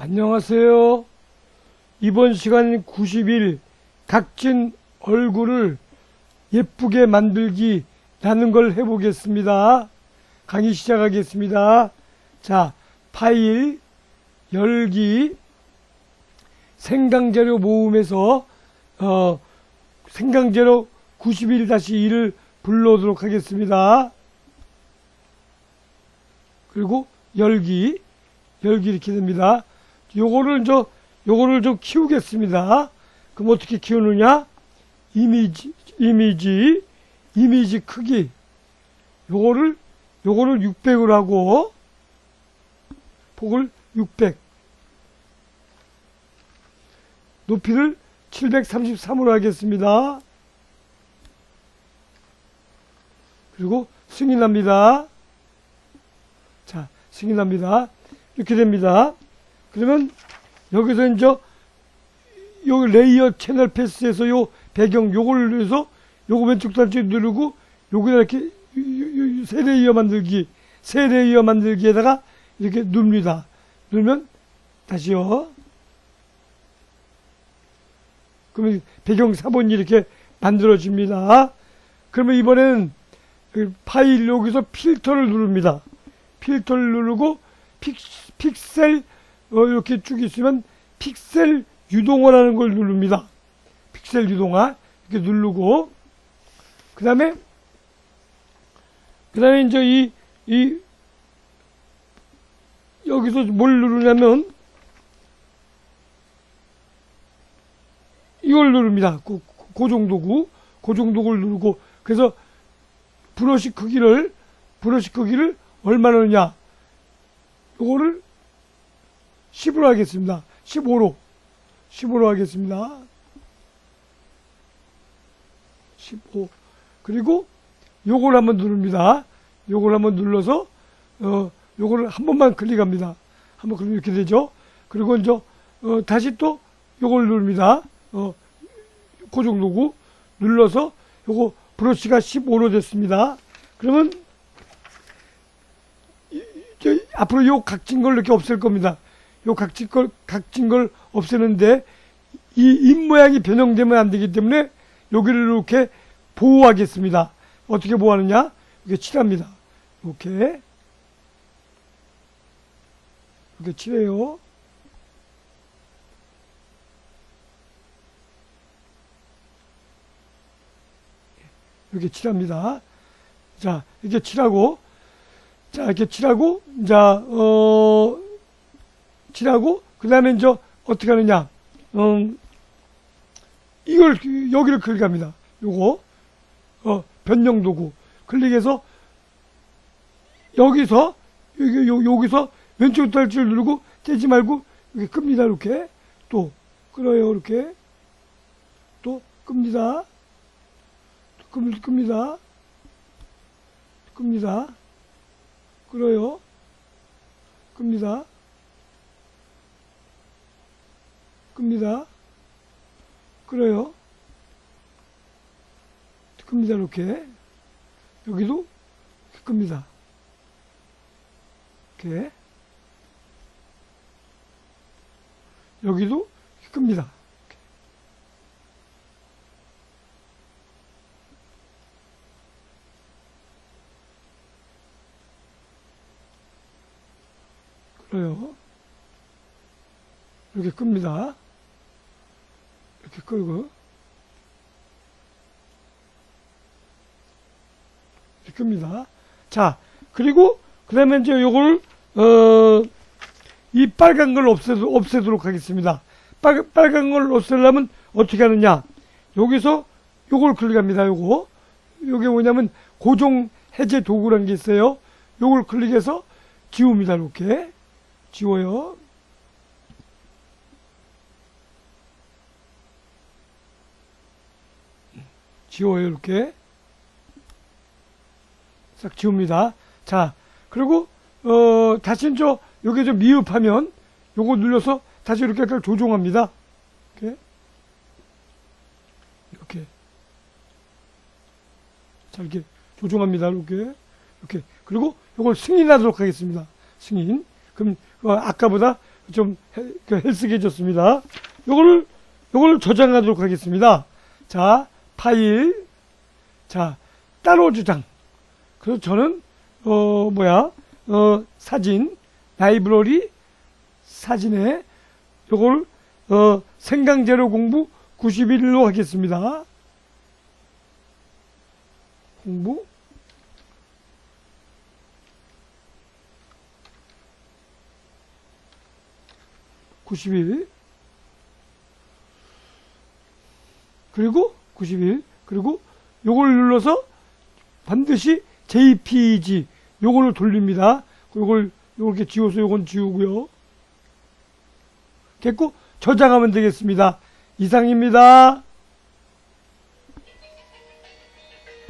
안녕하세요. 이번 시간 90일 각진 얼굴을 예쁘게 만들기 라는 걸 해보겠습니다. 강의 시작하겠습니다. 자, 파일, 열기, 생강재료 모음에서, 어, 생강재료 91-1을 불러오도록 하겠습니다. 그리고 열기, 열기 이렇게 됩니다. 요거를 저, 요거를 좀 키우겠습니다. 그럼 어떻게 키우느냐? 이미지, 이미지, 이미지 크기. 요거를, 요거를 600으로 하고, 폭을 600. 높이를 733으로 하겠습니다. 그리고 승인합니다. 자, 승인합니다. 이렇게 됩니다. 그러면 여기서 이제 요 레이어 채널 패스에서 요 배경 요걸 눌러서 요거 왼쪽 단추 누르고 요기다 이렇게 세 레이어 만들기 세 레이어 만들기에다가 이렇게 누릅니다. 누르면 다시요. 그러면 배경 사본이 이렇게 만들어집니다. 그러면 이번에는 그 파일 여기서 필터를 누릅니다. 필터를 누르고 픽, 픽셀 어, 이렇게 쭉 있으면 픽셀 유동화라는 걸 누릅니다. 픽셀 유동화 이렇게 누르고 그 다음에 그 다음에 이제 이, 이 여기서 뭘 누르냐면 이걸 누릅니다. 정도고 그 정도를 누르고 그래서 브러쉬 크기를 브러쉬 크기를 얼마나 넣냐 요거를 10으로 하겠습니다. 15로 15로 하겠습니다. 15 그리고 요걸 한번 누릅니다. 요걸 한번 눌러서 어 요거를 한 번만 클릭합니다. 한번 그러면 이렇게 되죠. 그리고 이제 어, 다시 또 요걸 누릅니다. 어, 그 정도고 눌러서 요거 브러쉬가 15로 됐습니다. 그러면 이- 저 앞으로 요 각진 걸 이렇게 없앨 겁니다. 요 각진 걸 각진 걸 없애는데 이 입 모양이 변형되면 안 되기 때문에 여기를 이렇게 보호하겠습니다. 어떻게 보호하느냐? 이렇게 칠합니다. 이렇게 이렇게 칠해요. 이렇게 칠합니다. 자, 이렇게 칠하고, 자, 이렇게 칠하고, 자, 어, 칠하고, 그 다음에 이제 어떻게 하느냐, 음, 이걸, 여기를 클릭합니다. 요거, 어, 변경 도구. 클릭해서, 여기서, 여기, 요, 여기서 왼쪽 달치를 누르고, 떼지 말고, 이렇게 끕니다, 이렇게. 또, 끌어요, 이렇게. 또, 끕니다. 끕, 끕니다. 끕니다. 끌어요. 끕니다. 끕니다. 끌어요. 끕니다. 이렇게. 여기도 끕니다. 이렇게. 여기도 끕니다. 끌어요. 이렇게 끕니다. 이렇게 끌고 이렇게 끕니다. 자, 그리고 그 다음에 이제 요걸 어, 이 빨간 걸 없애, 없애도록 하겠습니다. 빨, 빨간 걸 없애려면 어떻게 하느냐? 여기서 요걸 클릭합니다. 요거. 요게 뭐냐면 고정 해제 도구라는 게 있어요. 요걸 클릭해서 지웁니다. 이렇게. 지워요. 지워요, 이렇게. 싹 지웁니다. 자, 그리고, 어, 다시 저, 여기 좀 미흡하면, 요거 눌러서 다시 이렇게 약간 조정합니다. 이렇게. 이렇게. 자, 이렇게 조정합니다. 이렇게. 이렇게. 그리고 요걸 승인하도록 하겠습니다. 승인. 그럼, 어, 아까보다 좀 헬- 그 헬스게졌습니다. 요거를 요거를 저장하도록 하겠습니다. 자, 파일. 자, 따로 저장. 그래서 저는 어 뭐야? 어 사진 라이브러리 사진에 요걸 어 생강재료 공부 91로 하겠습니다. 공부 91 그리고 91 그리고 요걸 눌러서 반드시 JPG 요걸로 돌립니다. 요걸 요렇게 지워서 요건 지우고요. 됐고 저장하면 되겠습니다. 이상입니다.